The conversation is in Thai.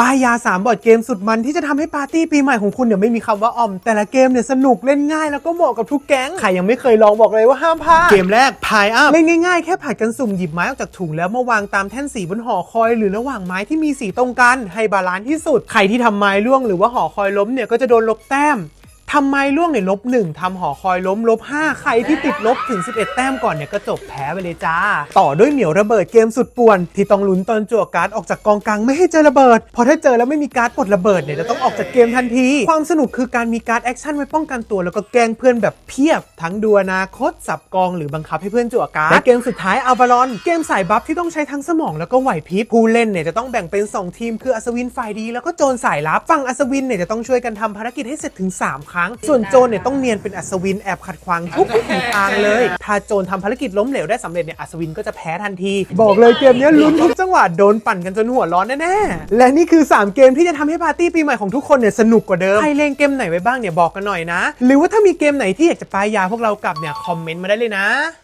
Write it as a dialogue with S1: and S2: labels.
S1: ป้ายยา 3 บอร์ดเกมสุดมันที่จะทำให้ปาร์ตี้ปีใหม่ของคุณเนี่ยไม่มีคำว่าอ่อม แต่ละเกมเนี่ยสนุกเล่นง่ายแล้วก็เหมาะกับทุกแก๊ง ใครยังไม่เคยลองบอกเลยว่าห้ามพลาด เกมแรกพายอัพเล่นง่ายๆ แค่ผัดกันสุ่มหยิบไม้ออกจากถุงแล้วมาวางตามแท่นสีบนหอคอย หรือระหว่างไม้ที่มีสีตรงกันให้บาลานซ์ที่สุด ใครที่ทำไม้ร่วงหรือว่าหอคอยล้มเนี่ยก็จะโดนลบแต้ม ทำไมล่วงเนี่ยลบหนึ่งทำหอคอยล้มลบ5ใครที่ติดลบถึง 11 แต้มก่อนเนี่ยก็จบแพ้ไปเลยจ้า ต่อด้วยเหมียวระเบิดเกมสุดป่วน ที่ต้องลุ้นตอนจั่วการ์ดออกจากกองกลางไม่ให้เจอระเบิดพราะถ้าเจอแล้วไม่มีการ์ดปลดระเบิดเนี่ยจะต้องออกจากเกมทันที ความสนุกคือการมีการ์ดแอคชั่นไว้ป้องกันตัวแล้วก็แกล้งเพื่อนแบบเพียบ ทั้งดูอนาคตสับกองหรือบังคับให้เพื่อนจั่วการ์ดและเกมสุดท้ายอัลบารอนเกมสายบัฟที่ต้องใช้ทั้งสมองแล้วก็ไหวพริบผู้เล่นเนี่ยจะต้องแบ่งเป็นสองทีม คืออัศวินฝ่ายดี แล้วก็โจรสายลับฝั่งอัศวินเนี่ยจะต้องช่วยกันทำภารกิจให้เสร็จถึง 3 ครั้งส่วนโจรเนี่ยต้องเนียนเป็นอัศวินแอบขัดขวางทุกวิถีทางเลย ถ้าโจรทำภารกิจล้มเหลวได้สำเร็จเนี่ยอัศวินก็จะแพ้ทันที บอกเลยเกมเนี้ยลุ้นทุกจังหวะโดนปั่นกันจนหัวร้อนแน่ๆ และนี่คือ 3 เกมที่จะทำให้ปาร์ตี้ปีใหม่ของทุกคนเนี่ยสนุกกว่าเดิม ใครเล่นเกมไหนไว้บ้างเนี่ยบอกกันหน่อยนะ หรือว่าถ้ามีเกมไหนที่อยากจะป้ายยาพวกเรากลับเนี่ยคอมเมนต์มาได้เลยนะ